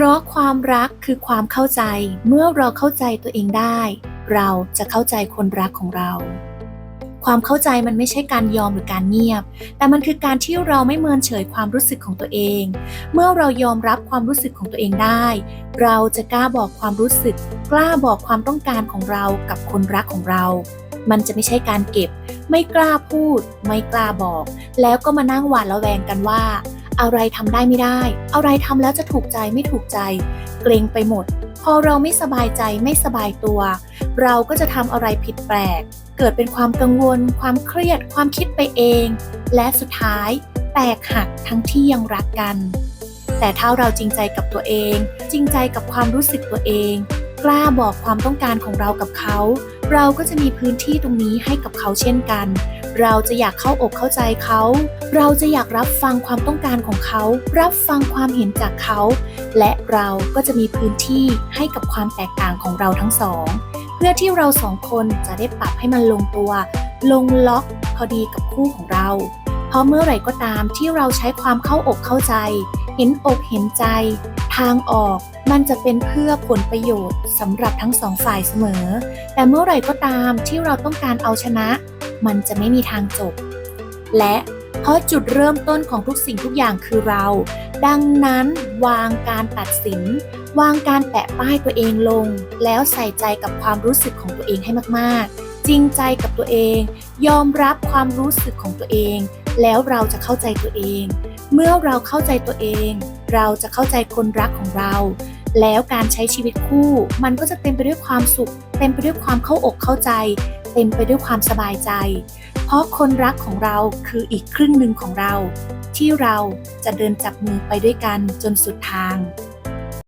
เพราะความรักคือความเข้าใจ เมื่อเราเข้าใจตัวเองได้ เราจะเข้าใจคนรักของเรา ความเข้าใจมันไม่ใช่การยอมหรือการเงียบ แต่มันคือการที่เราไม่เมินเฉยความรู้สึกของตัวเอง เมื่อเรายอมรับความรู้สึกของตัวเองได้ เราจะกล้าบอกความรู้สึก กล้าบอกความต้องการของเรากับคนรักของเรา มันจะไม่ใช่การเก็บ ไม่กล้าพูด ไม่กล้าบอก แล้วก็มานั่งหวาดระแวงกันว่า อะไรทำได้ไม่ได้ อะไรทำแล้วจะถูกใจไม่ถูกใจ เกรงไปหมด พอเราไม่สบายใจไม่สบายตัว เราก็จะทำอะไรผิดแปลก เกิดเป็นความกังวล ความเครียด ความคิดไปเอง และสุดท้ายแตกหักทั้งที่ยังรักกัน แต่ถ้าเราจริงใจกับตัวเอง จริงใจกับความรู้สึกตัวเอง กล้าบอกความต้องการของเรากับเขา เราก็จะมีพื้นที่ตรงนี้ให้กับเขาเช่นกัน เราจะอยากเข้าอกเข้าใจเขา เราจะอยากรับฟังความต้องการของเขา รับฟังความเห็นจากเขา และเราก็จะมีพื้นที่ให้กับความแตกต่างของเราทั้งสอง เพื่อที่เราสองคนจะได้ปรับให้มันลงตัว ลงล็อกพอดีกับคู่ของเรา เพราะเมื่อไหร่ก็ตามที่เราใช้ความเข้าอกเข้าใจ เห็นอกเห็นใจ ทางออกมันจะเป็นเพื่อผลประโยชน์สำหรับทั้งสองฝ่ายเสมอ แต่เมื่อไหร่ก็ตามที่เราต้องการเอาชนะ มันจะไม่มีทางจบ และเพราะจุดเริ่มต้นของทุกสิ่งทุกอย่างคือเรา ดังนั้นวางการตัดสิน วางการแปะป้ายตัวเองลง แล้วใส่ใจกับความรู้สึกของตัวเองให้มากๆ จริงใจกับตัวเอง ยอมรับความรู้สึกของตัวเอง แล้วเราจะเข้าใจตัวเอง เมื่อเราเข้าใจตัวเอง เราจะเข้าใจคนรักของเรา แล้วการใช้ชีวิตคู่ มันก็จะเต็มไปด้วยความสุข เต็มไปด้วยความเข้าอกเข้าใจ เต็มไปด้วยความสบายใจ เพราะคนรักของเราคืออีกครึ่งหนึ่งของเรา ที่เราจะเดินจับมือไปด้วยกันจนสุดทาง